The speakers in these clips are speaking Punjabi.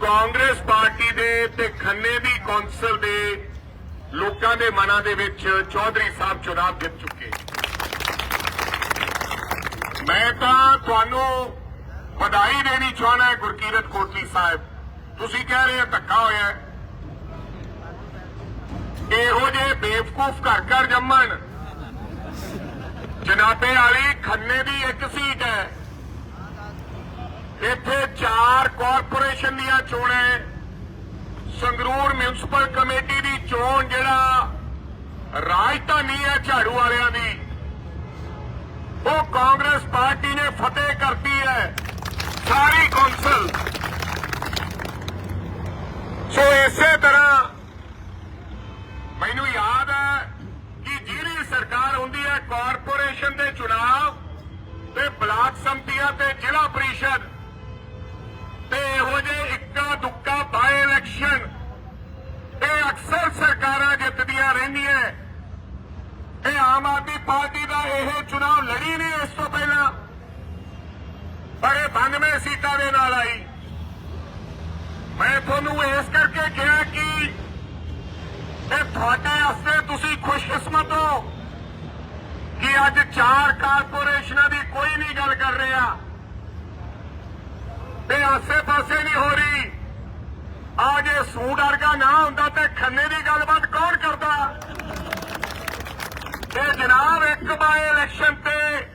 ਕਾਂਗਰਸ ਪਾਰਟੀ ਦੇ ਤੇ ਖੰਨੇ ਦੀ ਕੌਂਸਲ ਦੇ ਲੋਕਾਂ ਦੇ ਮਨਾਂ ਦੇ ਵਿੱਚ ਚੌਧਰੀ ਸਾਹਿਬ ਚੁਣਾਵ ਜਿੱਤ ਚੁੱਕੇ। ਮੈਂ ਤਾਂ ਤੁਹਾਨੂੰ ਵਧਾਈ ਦੇਣੀ ਚਾਹਣਾ ਗੁਰਕੀਰਤ ਕੋਟਲੀ ਸਾਹਿਬ। ਤੁਸੀਂ ਕਹਿ ਰਹੇ ਹੋ ਧੱਕਾ ਹੋਇਆ ਇਹੋ ਜਿਹੇ ਬੇਵਕੂਫ ਘਰ ਘਰ ਜੰਮਣ। ਜਨਾਬੇ ਵਾਲੀ ਖੰਨੇ ਦੀ ਇੱਕ ਸੀਟ ਹੈ। ਇੱਥੇ ਚਾਰ ਕਾਰਪੋਰੇਸ਼ਨ ਦੀਆਂ ਚੋਣਾਂ ਸੰਗਰੂਰ ਮਿਊਨਿਸਪਲ ਕਮੇਟੀ ਦੀ ਚੋਣ ਜਿਹੜਾ ਰਾਜਧਾਨੀ ਹੈ ਝਾੜੂ ਵਾਲਿਆਂ ਦੀ। ਉਹ ਕਾਂਗਰਸ ਪਾਰਟੀ ਨੇ ਫਤਿਹ ਕਰਤੀ ਹੈ। ਸਾਰੀ ਕੌਂਸਲ। ਸੋ ਇਸੇ ਤਰ੍ਹਾਂ ਮੈਨੂੰ ਯਾਦ ਹੈ ਕਿ ਜਿਹੜੀ ਸਰਕਾਰ ਹੁੰਦੀ ਹੈ ਕਾਰਪੋਰੇਸ਼ਨ ਦੇ ਚੁਣਾਵ ਤੇ ਬਲਾਕ ਸੰਮਤੀਆਂ ਤੇ ਜ਼ਿਲ੍ਹਾ ਪ੍ਰੀਸ਼ਦ ਤੇ ਇਹੋ ਜਿਹੇ ਇੱਕਾ ਦੁੱਕਾ ਬਾਈ ਇਲੈਕਸ਼ਨ ਇਹ ਅਕਸਰ ਸਰਕਾਰਾਂ ਜਿੱਤਦੀਆਂ ਰਹਿੰਦੀਆਂ ਇਹ ਆਮ ਆਦਮੀ ਪਾਰਟੀ ਦਾ ਇਹ ਚੁਣਾਵ ਲੜੀ ਨਹੀਂ ਇਸ ਤੋਂ ਪਹਿਲਾਂ। ਪਰ ਇਹ 92 ਸੀਟਾਂ ਦੇ ਨਾਲ ਆਈ। ਮੈਂ ਤੁਹਾਨੂੰ ਇਸ ਕਰਕੇ ਕਿਹਾ ਕਿ ਇਹ ਤੁਹਾਡੇ ਵਾਸਤੇ ਤੁਸੀਂ ਖੁਸ਼ਕਿਸਮਤ ਹੋ ਕਿ ਅੱਜ ਚਾਰ ਕਾਰਪੋਰੇਸ਼ਨਾਂ ਦੀ ਕੋਈ ਨਹੀਂ ਗੱਲ ਕਰ ਰਿਹਾ। ਤੇ ਆਸੇ-ਪਾਸੇ ਨਹੀਂ ਹੋ ਰਹੀ। ਆ ਜੇ ਸੂਟ ਵਰਗਾ ਨਾ ਹੁੰਦਾ ਤੇ ਖੰਨੇ ਦੀ ਗੱਲਬਾਤ ਕੌਣ ਕਰਦਾ? ਇਹ ਜਨਾਬ, ਇੱਕ ਬਾਏ ਇਲੈਕਸ਼ਨ ਤੇ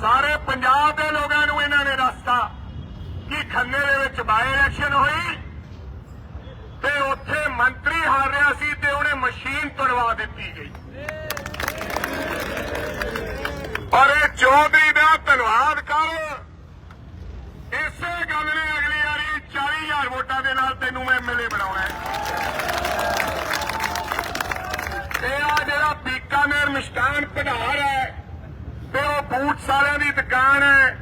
ਸਾਰੇ ਪੰਜਾਬ ਦੇ ਲੋਕਾਂ ਨੂੰ ਇਹਨਾਂ ਨੇ ਦੱਸਤਾ ਕਿ ਖੰਨੇ ਦੇ ਵਿੱਚ ਬਾਏ ਇਲੈਕਸ਼ਨ ਹੋਈ ਤੇ ਉੱਥੇ ਮੰਤਰੀ ਹਾਰ ਰਿਹਾ ਸੀ ਤੇ ਉਹਨੇ ਮਸ਼ੀਨ ਤੁੜਵਾ ਦਿੱਤੀ ਗਈ। ਪਰ ਇਹ ਚੌਧਰੀ ਦਾ ਧੰਨਵਾਦ ਕਰ ਇਸੇ ਗੱਲ ਨੇ ਅਗਲੀ ਵਾਰੀ 40000 ਵੋਟਾਂ ਦੇ ਨਾਲ ਤੈਨੂੰ ਮੈਂ ਐਮਐਲਏ ਬਣਾਉਣਾ ਹੈ। ਤੇ ਆ ਜਿਹੜਾ ਬੀਕਾਨੇਰ ਮਿਸ਼ਟਾਨ ਭੰਡਾਰ ਹੈ, ਤੇ ਉਹ ਬੂਟ ਸਾਲਿਆਂ ਦੀ ਦੁਕਾਨ ਹੈ।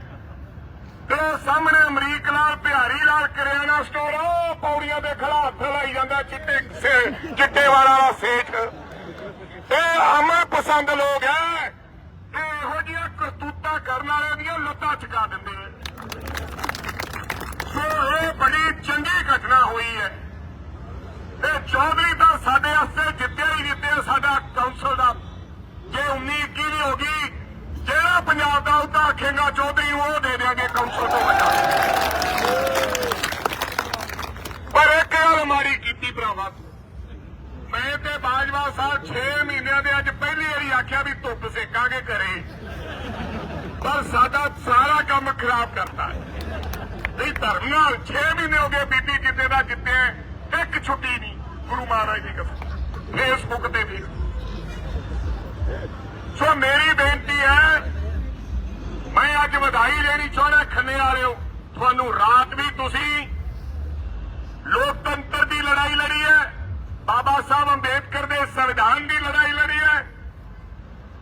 ਤੇ ਉਹ ਸਾਹਮਣੇ ਅਮਰੀਕ ਲਾਲ ਬਿਹਾਰੀ ਲਾਲ ਕਰਿਆਨਾ ਸਟੋਰ ਉਹ ਪੌੜੀਆਂ ਦੇ ਖੜਾ ਹੱਥ ਲਾਈ ਜਾਂਦਾ ਚਿੱਟੇ ਚਿੱਟੇ ਵਾਲਾ ਵਾਲਾ ਸੇਠ। ਇਹ ਹਮੇ ਪਸੰਦ ਲੋਕ ਹੈ। ਇਹ ਇਹੋ ਜਿਹੀਆਂ ਕਰਤੂਤਾਂ ਕਰਨ ਵਾਲਿਆਂ ਦੀਆਂ ਲੱਤਾਂ ਚਕਾ ਦਿੰਦੇ ਆ ਸੋ ਇਹ ਬੜੀ ਘਟਨਾ ਹੋਈ ਹੈ। ਇਹ ਚੌਧਰੀ ਤਾਂ ਸਾਡੇ ਵਾਸਤੇ ਜਿੱਤਿਆ ਹੀ ਜਿੱਤਿਆ ਸਾਡਾ ਕੌਂਸਲ ਦਾ। ਜੇ 19 21 ਦੀ ਹੋ ਗਈ, ਜਿਹੜਾ ਪੰਜਾਬ ਦਾ ਉਹਦਾ ਆਖੇਗਾ ਚੌਧਰੀ ਉਹ ਦੇ ਦੇਾਂਗੇ ਕੌਂਸਲ ਤੋਂ ਵੱਡਾ। ਪਰ ਇੱਕ ਗੱਲ ਮਾੜੀ ਕੀਤੀ ਭਰਾਵਾ। ਮੈਂ ਤੇ ਬਾਜਵਾ ਸਾਹਿਬ 6 ਮਹੀਨਿਆਂ ਦੇ ਅੱਜ ਪਹਿਲੀ ਵਾਰੀ ਆਖਿਆ ਵੀ ਧੁੱਪ ਸੇਕਾਂਗੇ ਘਰੇ। ਪਰ ਸਾਡਾ ਸਾਰਾ ਕੰਮ ਖਰਾਬ ਕਰਤਾ। ਨਹੀਂ ਧਰਮ ਨਾਲ 6 ਮਹੀਨੇ ਹੋ ਗਏ ਬੀਬੀ ਜਿੱਤੇ ਦਾ ਜਿੱਤੇ ਇੱਕ ਛੁੱਟੀ ਨਹੀਂ, ਗੁਰੂ ਮਹਾਰਾਜ ਦੀ ਕਸਮ। ਫੇਸਬੁੱਕ ਤੇ ਵੀ। ਸੋ ਮੇਰੀ ਬੇਨਤੀ ਹੈ, ਮੈਂ ਅੱਜ ਵਧਾਈ ਦੇਣੀ ਚਾਹਣਾ ਖੰਨੇ ਵਾਲਿਓ, ਤੁਹਾਨੂੰ ਰਾਤ ਵੀ ਤੁਸੀਂ ਲੋਕਤੰਤਰ ਦੀ ਲੜਾਈ ਲੜੀ ਹੈ, ਬਾਬਾ ਸਾਹਿਬ ਅੰਬੇਦਕਰ ਦੇ ਸੰਵਿਧਾਨ ਦੀ ਲੜਾਈ ਲੜੀ ਹੈ,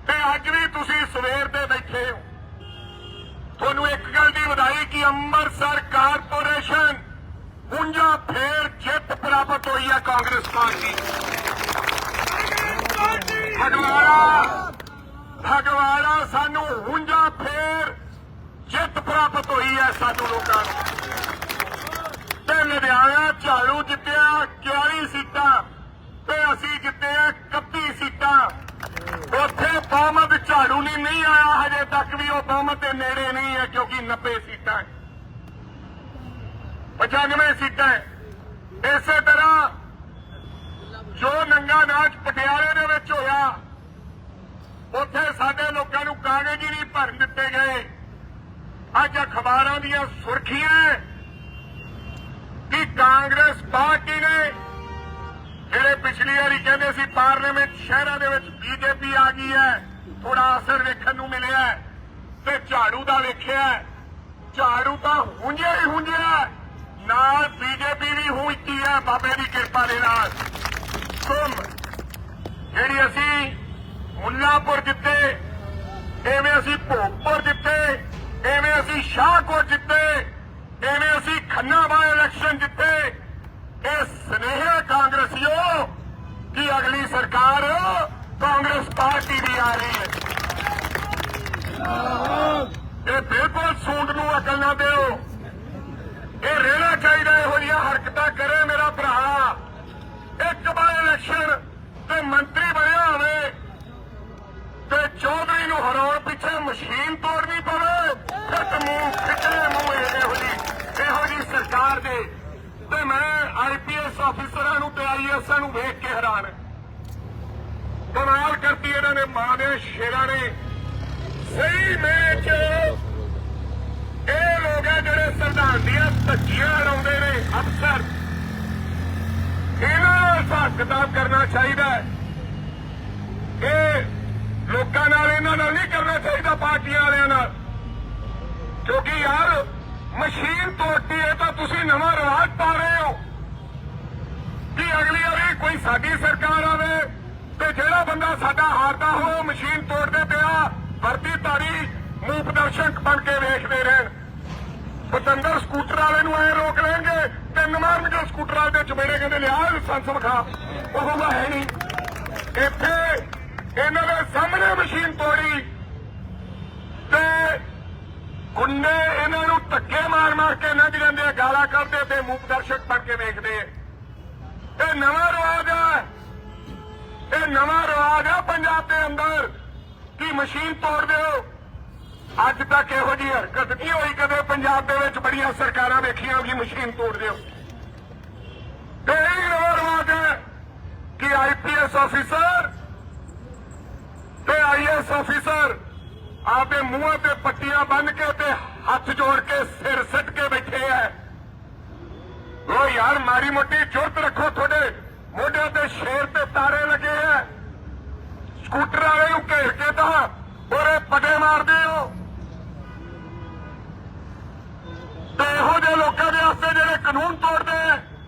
ਤੇ ਅੱਜ ਵੀ ਤੁਸੀਂ ਸਵੇਰ ਦੇ ਬੈਠੇ ਹੋ। ਤੁਹਾਨੂੰ ਗੱਲ ਦੀ ਵਧਾਈ ਕਿ ਅੰਮ੍ਰਿਤਸਰ ਕਾਰਪੋਰੇਸ਼ਨ ਹੁੰਜਾ ਫੇਰ ਜਿੱਤ ਪ੍ਰਾਪਤ ਹੋਈ ਹੈ ਕਾਂਗਰਸ ਪਾਰਟੀ। ਫਗਵਾੜਾ ਫਗਵਾੜਾ ਸਾਨੂੰ ਹੁੰਜਾ ਫੇਰ ਜਿੱਤ ਪ੍ਰਾਪਤ ਹੋਈ ਹੈ ਸਾਨੂੰ ਲੋਕਾਂ ਨੂੰ। ਤੇ ਲੁਧਿਆਣਾ ਝਾੜੂ ਜਿੱਤਿਆ 41 ਸੀਟਾਂ ਤੇ ਅਸੀਂ ਜਿੱਤੇ ਆ 31 ਸੀਟਾਂ ਉੱਥੇ ਬਹੁਮਤ ਝਾੜੂ ਨਹੀਂ ਨਹੀਂ ਆਇਆ ਹਜੇ ਤੱਕ ਵੀ ਉਹ ਬਹੁਮਤ ਦੇ ਨੇੜੇ ਨਹੀਂ ਹੈ ਕਿਉਂਕਿ 90 ਸੀਟਾਂ ਹੈ। 95 ਸੀਟਾਂ ਹੈ। ਇਸੇ ਤਰ੍ਹਾਂ ਜੋ ਨੰਗਾ ਨਾਚ ਪਟਿਆਲੇ ਦੇ ਵਿੱਚ ਹੋਇਆ, ਉੱਥੇ ਸਾਡੇ ਲੋਕਾਂ ਨੂੰ ਕਾਗਜ਼ ਹੀ ਨਹੀਂ ਭਰਨ ਦਿੱਤੇ ਗਏ। ਅੱਜ ਅਖਬਾਰਾਂ ਦੀਆਂ ਸੁਰਖੀਆਂ ਕਿ ਕਾਂਗਰਸ ਪਾਰਟੀ ਨੇ ਜਿਹੜੇ ਪਿਛਲੀ ਵਾਰੀ ਕਹਿੰਦੇ ਸੀ ਪਾਰਲੀਮੈਂਟ ਸ਼ਹਿਰਾਂ ਦੇ ਵਿੱਚ ਬੀਜੇਪੀ ਆ ਗਈ ਹੈ ਥੋੜਾ ਅਸਰ ਵੇਖਣ ਨੂੰ ਮਿਲਿਆ ਤੇ ਝਾੜੂ ਦਾ ਵੇਖਿਆ ਝਾੜੂ ਤਾਂ ਹੁੰਜਿਆ ਹੀ ਹੁੰਜਿਆ ਨਾਲ ਬੀਜੇਪੀ ਵੀ ਹੁੰਜਦੀ ਹੈ ਬਾਬੇ ਦੀ ਕਿਰਪਾ ਦੇ ਨਾਲ। ਤੁਮ ਜਿਹੜੀ ਅਸੀਂ ਮੁੱਲਾਪੁਰ ਜਿੱਤੇ, ਐਵੇਂ ਅਸੀਂ ਭੋਗਪੁਰ ਜਿੱਤੇ, ਐਵੇਂ ਅਸੀਂ ਸ਼ਾਹਕੋਟ ਜਿੱਤੇ, ਐਵੇਂ ਅਸੀਂ ਖੰਨਾ ਬਾਈ ਇਲੈਕਸ਼ਨ ਜਿੱਤੇ, ਇਹ ਸਨੇਹ ਕਾਂਗਰਸੀਓ ਕਿ ਅਗਲੀ ਸਰਕਾਰ ਕਾਂਗਰਸ ਪਾਰਟੀ ਦੀ ਆ ਰਹੀ ਹੈ। ਇਹ ਬਿਲਕੁਲ ਸੂਟ ਨੂੰ ਅਕਲ ਨਾ ਦਿਓ। ਇਹ ਰੇਲਾ ਚਾਹੀਦਾ, ਇਹੋ ਜਿਹੀਆਂ ਹਰਕਤਾਂ ਕਰੇ ਮੇਰਾ ਭਰਾ। ਇੱਕ ਵਾਰ ਇਲੈਕਸ਼ਨ ਤੇ ਮੰਤਰੀ ਬਣਿਆ ਹੋਵੇ ਤੇ ਚੌਧਰੀ ਨੂੰ ਹਰਾਉਣ ਪਿੱਛੇ ਮਸ਼ੀਨ ਤੋੜਨੀ ਪਵੇ, ਤੇ ਮੂੰਹ ਖਿੱਚੇ ਮੂੰਹ ਇਹੋ ਜੀ ਇਹੋ ਜੀ ਸਰਕਾਰ ਦੇ। ਤੇ ਮੈਂ ਆਈਪੀਐਸ ਅਫਸਰਾਂ ਨੂੰ ਤੇ ਆਈਐਸਆਂ ਨੂੰ ਵੇਖ ਕੇ ਹੈਰਾਨ। ਕਮਾਲ ਕਰਤੀ ਇਹਨਾਂ ਨੇ, ਮਾਂ ਦੇ, ਸ਼ੇਰਾਂ ਨੇ। ਸਹੀ ਮੈਚ ਇਹ ਲੋਕ ਆ ਜਿਹੜੇ ਸੰਵਿਧਾਨ ਦੀਆਂ ਧੱਜੀਆਂ ਲਾਉਂਦੇ ਨੇ, ਅਫਸਰ। ਇਹਨਾਂ ਨਾਲ ਹਿਸਾਬ ਕਿਤਾਬ ਕਰਨਾ ਚਾਹੀਦਾ ਹੈ। ਇਹ ਲੋਕਾਂ ਨਾਲ, ਇਹਨਾਂ ਨਾਲ ਨਹੀਂ ਕਰਨਾ ਚਾਹੀਦਾ, ਪਾਰਟੀਆਂ ਵਾਲਿਆਂ ਨਾਲ। ਕਿਉਂਕਿ ਯਾਰ, ਮਸ਼ੀਨ ਤੋੜਦੀ ਹੈ ਤਾਂ ਤੁਸੀਂ ਨਵਾਂ ਰਿਵਾਜ ਪਾ ਰਹੇ ਹੋ। ਕਿ ਅਗਲੀ ਵਾਰੀ ਕੋਈ ਸਾਡੀ ਸਰਕਾਰ ਆਵੇ ਤੇ ਜਿਹੜਾ ਬੰਦਾ ਸਾਡਾ ਹਾਰਦਾ ਹੋ ਮਸ਼ੀਨ ਤੋੜਦੇ ਪਿਆ। ਵਰਦੀ ਧਾਰੀ ਮੂੰਹ ਪ੍ਰਦਰਸ਼ਕ ਬਣ ਕੇ ਵੇਖਦੇ ਰਹਿਣ। ਪਤੰਦਰ ਸਕੂਟਰ ਵਾਲੇ ਨੂੰ ਐ ਰੋਕ ਲੈਣਗੇ, ਤਿੰਨ ਮਾਰਨਗੇ ਸਕੂਟਰ ਵਾਲੇ ਦੇ ਚਮੇੜੇ ਕਹਿੰਦੇ, ਲਿਆ ਲਾਇਸੈਂਸ ਵਿਖਾ। ਉਹ ਤਾਂ ਹੈ ਨਹੀਂ। ਇੱਥੇ ਇਹਨਾਂ ਦੇ ਸਾਹਮਣੇ ਮਸ਼ੀਨ ਤੋੜੀ ਤੇ ਗੁੰਡੇ ਇਹਨਾਂ ਨੂੰ ਧੱਕੇ ਮਾਰ ਮਾਰ ਕੇ ਲੰਘ ਜਾਂਦੇ ਆ, ਗਾਲਾਂ ਕੱਢਦੇ ਤੇ ਮੂਕ ਦਰਸ਼ਕ ਬਣ ਕੇ ਵੇਖਦੇ ਆ। ਇਹ ਨਵਾਂ ਰਿਵਾਜ ਆ। ਇਹ ਨਵਾਂ ਰਿਵਾਜ ਆ ਪੰਜਾਬ ਦੇ ਅੰਦਰ। ਮਸ਼ੀਨ ਤੋੜ ਦਿਓ। ਅੱਜ ਤੱਕ ਇਹੋ ਜਿਹੀ ਹਰਕਤ ਨਹੀਂ ਹੋਈ ਕਦੇ ਪੰਜਾਬ ਦੇ ਵਿੱਚ ਬੜੀਆਂ ਸਰਕਾਰਾਂ ਵੇਖੀਆਂ ਵੀ ਮਸ਼ੀਨ ਤੋੜ ਦਿਓ। ਤੇ ਇਹ ਨਵਾਂ ਰਿਵਾਜ ਹੈ ਕਿ ਆਈਪੀਐਸ ਆਫੀਸਰ ਤੇ ਆਈਐਸ ਆਫੀਸਰ ਆਪਦੇ ਮੂੰਹਾਂ ਤੇ ਪੱਟੀਆਂ ਬੰਨ ਕੇ ਤੇ ਹੱਥ ਜੋੜ ਕੇ ਸਿਰ ਸਿੱਟ ਕੇ ਬੈਠੇ ਐ ਉਹ ਯਾਰ ਮਾਰੀ ਮੋਟੀ ਜੁਰਤ ਰੱਖੋ ਤੁਹਾਡੇ ਮੋਢਿਆਂ ਤੇ ਸ਼ੇਰ ਤੇ ਤਾਰੇ ਲੱਗੇ ਐ ਸਕੂਟਰ ਵਾਲੇ ਨੂੰ ਘੇਰ ਕੇ ਤਾਂ ਉਹਰੇ ਪਟੇ ਮਾਰਦੇ ਹੋ। ਤੇ ਇਹੋ ਜਿਹੇ ਲੋਕਾਂ ਦੇ ਵਾਸਤੇ ਜਿਹੜੇ ਕਾਨੂੰਨ ਤੋੜਦੇ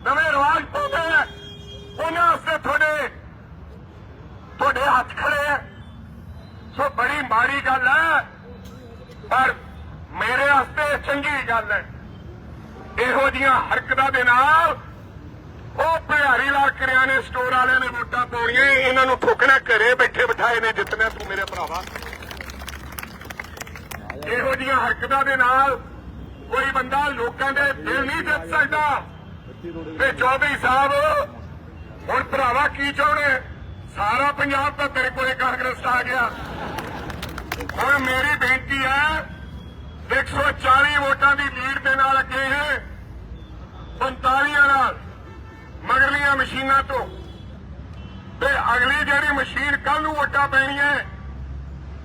ਨਵੇਂ ਰਿਵਾਜ ਪਾਉਂਦੇ ਉਹਨਾਂ ਵਾਸਤੇ ਤੁਹਾਡੇ ਤੁਹਾਡੇ ਹੱਥ ਖੜੇ ਐ ਸੋ ਬੜੀ ਮਾੜੀ ਗੱਲ ਹੈ ਪਰ ਮੇਰੇ ਵਾਸਤੇ ਚੰਗੀ ਗੱਲ ਹੈ ਇਹੋ ਜੀਆਂ ਹਰਕਤਾਂ ਦੇ ਨਾਲ ਉਹ ਭਿਆਰੀ ਲਾਲ ਕਰਿਆਨੇ ਸਟੋਰ ਵਾਲਿਆਂ ਨੇ ਵੋਟਾਂ ਪਾਉਣੀਆਂ, ਇਹਨਾਂ ਨੂੰ ਠੋਕਣਾ ਘਰੇ ਬੈਠੇ ਬਿਠਾਏ ਨੇ, ਜਿੱਤਣਾ ਤੂੰ ਮੇਰੇ ਭਰਾਵਾ। ਇਹੋ ਜੀਆਂ ਹਰਕਤਾਂ ਦੇ ਨਾਲ ਕੋਈ ਬੰਦਾ ਲੋਕਾਂ ਦੇ ਦਿਲ ਨਹੀਂ ਜਿੱਤ ਸਕਦਾ। ਤੇ ਚੌਧਰੀ ਸਾਹਿਬ, ਹੁਣ ਭਰਾਵਾ ਕੀ ਚਾਹੁੰਦੇ? ਸਾਰਾ ਪੰਜਾਬ ਤਾਂ ਤੇਰੇ ਕੋਲੇ ਕਾਂਗਰਸ ਆ ਗਿਆ। ਹੁਣ ਮੇਰੀ ਬੇਨਤੀ ਹੈ 140 ਵੋਟਾਂ ਦੀ ਲੀਡ ਦੇ ਨਾਲ ਅੱਗੇ ਹੈ 45 ਨਾਲ ਮਗਰਲੀਆਂ ਮਸ਼ੀਨਾਂ ਤੋਂ ਤੇ ਅਗਲੀ ਜਿਹੜੀ ਮਸ਼ੀਨ ਕੱਲ ਨੂੰ ਵੋਟਾਂ ਪੈਣੀ ਪੈਣੀਆਂ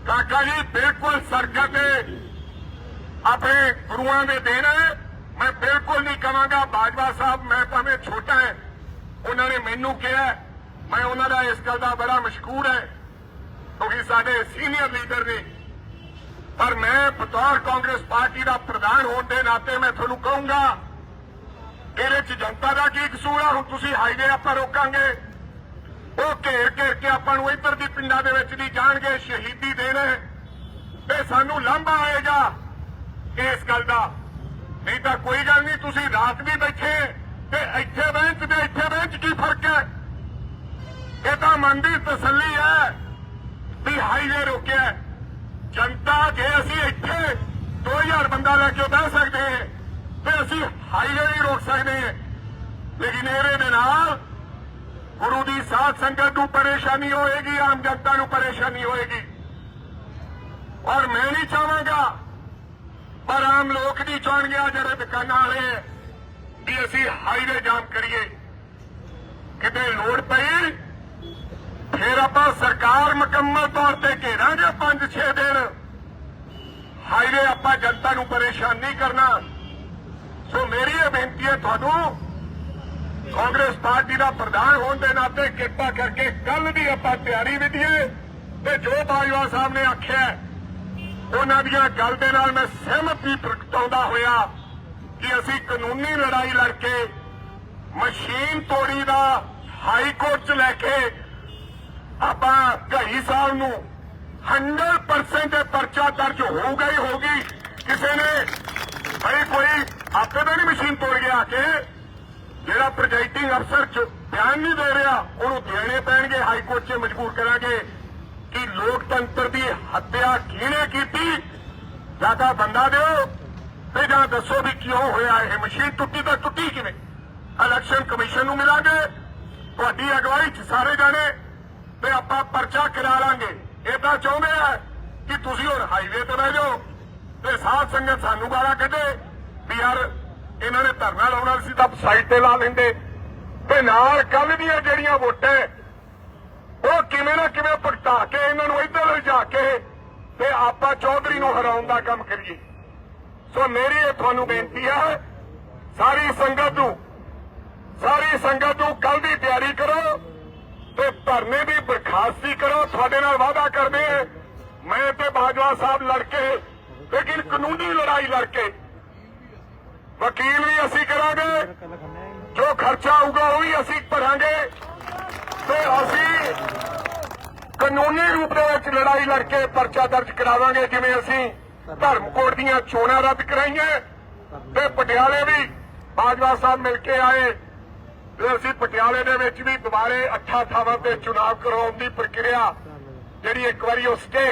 ਕਾਕਾ ਜੀ, ਬਿਲਕੁਲ ਸਰਕਤ ਤੇ ਆਪਣੇ ਗੁਰੂਆਂ ਦੇ ਦੇਣ ਹੈ। ਮੈਂ ਬਿਲਕੁਲ ਨਹੀਂ ਕਹਾਂਗਾ, ਬਾਜਵਾ ਸਾਹਿਬ, ਮੈਂ ਭਾਵੇਂ ਛੋਟਾ ਹੈ, ਉਹਨਾਂ ਨੇ ਮੈਨੂੰ ਕਿਹਾ, ਮੈਂ ਉਹਨਾਂ ਦਾ ਇਸ ਗੱਲ ਦਾ ਬੜਾ ਮਸ਼ਕੂਰ ਹੈ, ਕਿਉਂਕਿ ਸਾਡੇ ਸੀਨੀਅਰ ਲੀਡਰ ਨੇ ਪਰ ਮੈਂ ਬਤੌਰ ਕਾਂਗਰਸ ਪਾਰਟੀ ਦਾ ਪ੍ਰਧਾਨ ਹੋਣ ਦੇ ਨਾਤੇ ਮੈਂ ਤੁਹਾਨੂੰ ਕਹੂੰਗਾ ਇਹਦੇ ਚ ਜਨਤਾ ਦਾ ਕੀ ਕਸੂਰ ਆ? ਹੁਣ ਤੁਸੀਂ ਹਾਈਵੇ ਆਪਾਂ ਰੋਕਾਂਗੇ। ਉਹ ਘੇਰ ਘੇਰ ਕੇ ਆਪਾਂ ਨੂੰ ਇੱਧਰ ਦੀ ਪਿੰਡਾਂ ਦੇ ਵਿੱਚ ਦੀ ਜਾਣਗੇ, ਸ਼ਹੀਦੀ ਦੇਣ। ਤੇ ਸਾਨੂੰ ਲਾਂਭਾ ਆਏਗਾ ਇਸ ਗੱਲ ਦਾ। ਨਹੀਂ ਤਾਂ ਕੋਈ ਗੱਲ ਨਹੀਂ, ਤੁਸੀਂ ਰਾਤ ਵੀ ਬੈਠੇ ਤੇ ਇੱਥੇ ਬੈਂਚ ਤੇ ਇੱਥੇ ਬੈਂਚ ਕੀ ਫ਼ਰਕ ਹੈ? ਇਹ ਤਾਂ ਮਨ ਦੀ ਤਸੱਲੀ ਹੈ ਵੀ ਹਾਈਵੇ ਰੋਕਿਆ। ਜਨਤਾ ਜੇ ਅਸੀਂ ਇੱਥੇ 2000 ਬੰਦਾ ਲੈ ਕੇ ਬਹਿ ਸਕਦੇ ਅਸੀਂ ਹਾਈਵੇ ਨਹੀਂ ਰੋਕ ਸਕਦੇ ਲੇਕਿਨ ਇਹਦੇ ਨਾਲ ਗੁਰੂ ਦੀ ਸਾਧ ਸੰਗਤ ਨੂੰ ਪਰੇਸ਼ਾਨੀ ਹੋਏਗੀ, ਆਮ ਜਨਤਾ ਨੂੰ ਪਰੇਸ਼ਾਨੀ ਹੋਏਗੀ। ਔਰ ਮੈਂ ਨਹੀਂ ਚਾਹਾਂਗਾ, ਪਰ ਆਮ ਲੋਕ ਨਹੀਂ ਚਾਹਣਗੇ ਜਿਹੜੇ ਦੁਕਾਨਾਂ ਵਾਲੇ ਵੀ ਅਸੀਂ ਹਾਈਵੇ ਜਾਮ ਕਰੀਏ। ਕਿਤੇ ਲੋੜ ਪਈ, ਫਿਰ ਆਪਾਂ ਸਰਕਾਰ ਮੁਕੰਮਲ ਤੌਰ ਤੇ ਘੇਰਾਂਗੇ 5-6 ਦਿਨ। ਹਾਈਵੇ ਆਪਾਂ ਜਨਤਾ ਨੂੰ ਪਰੇਸ਼ਾਨ ਨਹੀਂ ਕਰਨਾ। ਮੇਰੀ ਇਹ ਬੇਨਤੀ ਹੈ ਤੁਹਾਨੂੰ ਕਾਂਗਰਸ ਪਾਰਟੀ ਦਾ ਪ੍ਰਧਾਨ ਹੋਣ ਦੇ ਨਾਤੇ ਕਿਰਪਾ ਕਰਕੇ ਕੱਲ ਦੀ ਆਪਾਂ ਤਿਆਰੀ ਵਿਧੀਏ ਤੇ ਜੋ ਬਾਜਵਾ ਸਾਹਿਬ ਨੇ ਆਖਿਆ ਉਹਨਾਂ ਦੀਆਂ ਗੱਲ ਦੇ ਨਾਲ ਮੈਂ ਸਹਿਮਤੀ ਪ੍ਰਗਟਾਉਂਦਾ ਹੋਇਆ ਕਿ ਅਸੀਂ ਕਾਨੂੰਨੀ ਲੜਾਈ ਲੜ ਕੇ ਮਸ਼ੀਨ ਤੋੜੀ ਦਾ ਹਾਈ ਕੋਰਟ ਚ ਲੈ ਕੇ ਆਪਾਂ ਘਈ ਸਾਹਿਬ ਨੂੰ 100% ਪਰਚਾ ਦਰਜ ਹੋਊਗਾ ਹੀ ਹੋਗੀ ਕਿਸੇ ਨੇ ਭਾਈ ਕੋਈ ਆਪੇ ਤਾਂ ਨਹੀਂ ਮਸ਼ੀਨ ਤੋੜ ਗਿਆ ਕਿ ਜਿਹੜਾ ਪ੍ਰੋਜੈਕਟਿੰਗ ਅਫਸਰ ਚ ਬਿਆਨ ਨਹੀਂ ਦੇ ਰਿਹਾ, ਉਹਨੂੰ ਦੇਣੇ ਪੈਣਗੇ ਹਾਈ ਕੋਰਟ 'ਚ ਮਜਬੂਰ ਕਰਾਂਗੇ ਕਿ ਲੋਕਤੰਤਰ ਦੀ ਹੱਤਿਆ ਕਿਹਨੇ ਕੀਤੀ? ਜਾਂ ਤਾਂ ਬੰਦਾ ਦਿਓ ਤੇ ਜਾਂ ਦੱਸੋ ਵੀ ਕਿਉਂ ਹੋਇਆ ਇਹ ਮਸ਼ੀਨ ਟੁੱਟੀ ਤਾਂ ਟੁੱਟੀ ਕਿਵੇਂ? ਇਲੈਕਸ਼ਨ ਕਮਿਸ਼ਨ ਨੂੰ ਮਿਲਾਂਗੇ, ਤੁਹਾਡੀ ਅਗਵਾਈ 'ਚ ਸਾਰੇ ਜਾਣੇ ਤੇ ਆਪਾਂ ਪਰਚਾ ਕਰਾ ਲਾਂਗੇ। ਏਦਾਂ ਚਾਹੁੰਦੇ ਆ ਕਿ ਤੁਸੀਂ ਹੁਣ ਹਾਈਵੇ ਤੇ ਬਹਿ ਜਾਓ ਤੇ ਸਾਧ ਸੰਗਤ ਸਾਨੂੰ ਗਾਲਾਂ ਕੱਢੇ। ਵੀ ਯਾਰ, ਇਹਨਾਂ ਨੇ ਧਰਨਾ ਲਾਉਣਾ ਸੀ ਤਾਂ ਸਾਈਡ ਤੇ ਲਾ ਲੈਂਦੇ। ਤੇ ਨਾਲ ਕੱਲ ਦੀਆਂ ਜਿਹੜੀਆਂ ਵੋਟਾਂ, ਉਹ ਕਿਵੇਂ ਨਾ ਕਿਵੇਂ ਭੁਗਤਾ ਕੇ ਇਹਨਾਂ ਨੂੰ ਇੱਧਰ ਲਿਜਾ ਕੇ ਤੇ ਆਪਾਂ ਚੌਧਰੀ ਨੂੰ ਹਰਾਉਣ ਦਾ ਕੰਮ ਕਰੀਏ। ਸੋ ਮੇਰੀ ਇਹ ਤੁਹਾਨੂੰ ਬੇਨਤੀ ਹੈ, ਸਾਰੀ ਸੰਗਤ ਨੂੰ, ਸਾਰੀ ਸੰਗਤ ਨੂੰ ਕੱਲ ਦੀ ਤਿਆਰੀ ਕਰੋ ਤੇ ਧਰਨੇ ਦੀ ਬਰਖਾਸਤੀ ਕਰੋ। ਤੁਹਾਡੇ ਨਾਲ ਵਾਅਦਾ ਕਰਦੇ ਮੈਂ ਤੇ ਬਾਜਵਾ ਸਾਹਿਬ ਲੜ ਕੇ, ਲੇਕਿਨ ਕਾਨੂੰਨੀ ਲੜਾਈ ਲੜ ਕੇ ਵਕੀਲ ਵੀ ਅਸੀਂ ਕਰਾਂਗੇ। ਜੋ ਖਰਚਾ ਆਊਗਾ ਉਹ ਵੀ ਅਸੀਂ ਭਰਾਂਗੇ। ਤੇ ਅਸੀਂ ਕਾਨੂੰਨੀ ਰੂਪ ਦੇ ਵਿੱਚ ਲੜਾਈ ਲੜ ਕੇ ਪਰਚਾ ਦਰਜ ਕਰਾਵਾਂਗੇ, ਜਿਵੇਂ ਅਸੀਂ ਧਰਮਕੋਟ ਦੀਆਂ ਚੋਣਾਂ ਰੱਦ ਕਰਾਈਆਂ। ਤੇ ਪਟਿਆਲੇ ਵੀ ਬਾਜਵਾ ਸਾਹਿਬ ਮਿਲ ਕੇ ਆਏ। ਤੇ ਅਸੀਂ ਪਟਿਆਲੇ ਦੇ ਵਿੱਚ ਵੀ ਦੁਬਾਰੇ ਅੱਠਾਂ ਥਾਵਾਂ ਤੇ ਚੁਣਾਵ ਕਰਾਉਣ ਦੀ ਪ੍ਰਕਿਰਿਆ ਜਿਹੜੀ ਇੱਕ ਵਾਰੀ ਉਹ ਸਟੇ